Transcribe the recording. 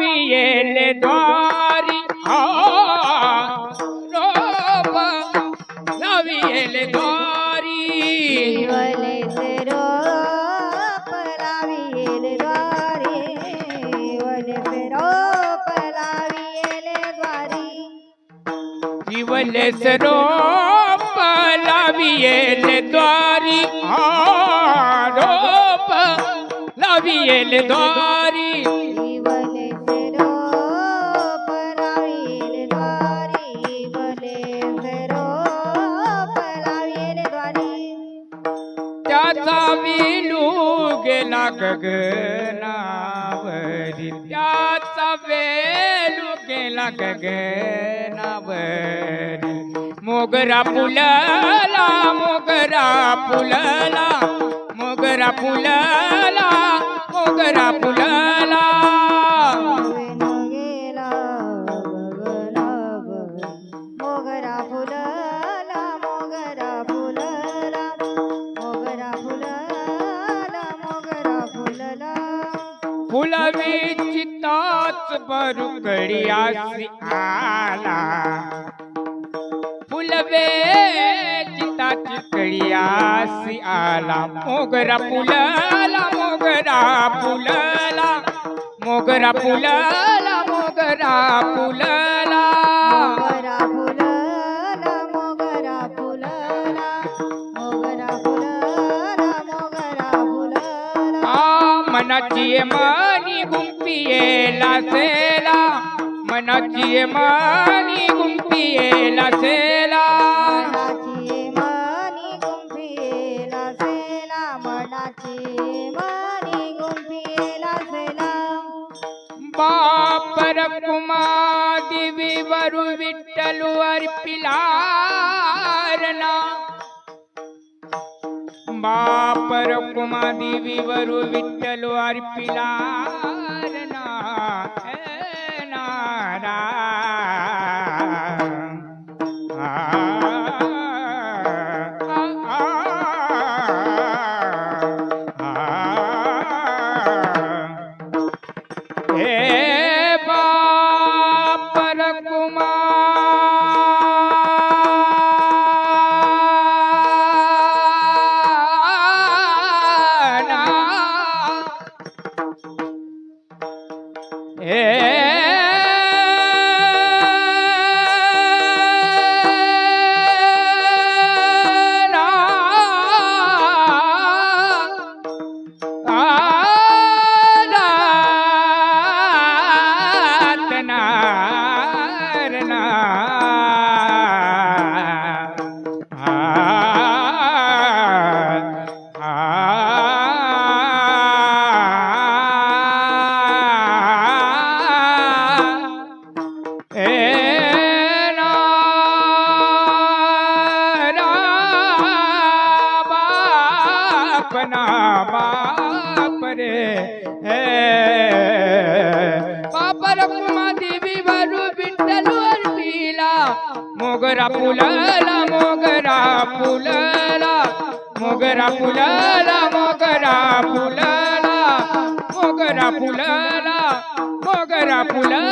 ನವಿಯಲೆದಾರಿ ರೋಪ ನವಿಯಲೆದಾರಿ ಇವಲೆ ಸರೋ ಪಲಾವಿಯಲೆ ದ್ವಾರಿ ಆರೋಪ ಲವಿಯಲೆ ದ್ವಾರಿ विलू गेला गगनावरी त्याचा वेलू गेला गगनावरी मोगरा फुलला मोगरा फुलला मोगरा फुलला मोगरा फुलला. फुलवी चिताच बरुकडियासी आला. फुलवे चिताची कडियासी आला. मोगरा फुलला मोगरा फुलला. मोगरा फुलला मोगरा फुलला. मनाची मानी गुंपिये लासेला. मनाची मानी गुंपिये लासेला. பாப்பர குமாதி விவரு விட்டலு அர்ப்பிலாரணா కుమాదేవి వరు విట్టలు అర్పిలారనా? నారా? É. é, é, é. अपना बाप रे बाप बापर देवी वरु विठ्ठल अर्पिला मोगरा फुलला मोगरा फुलला. मोगरा फुलला मोगरा फुलला. मोगरा फुलला मोगरा फुलला.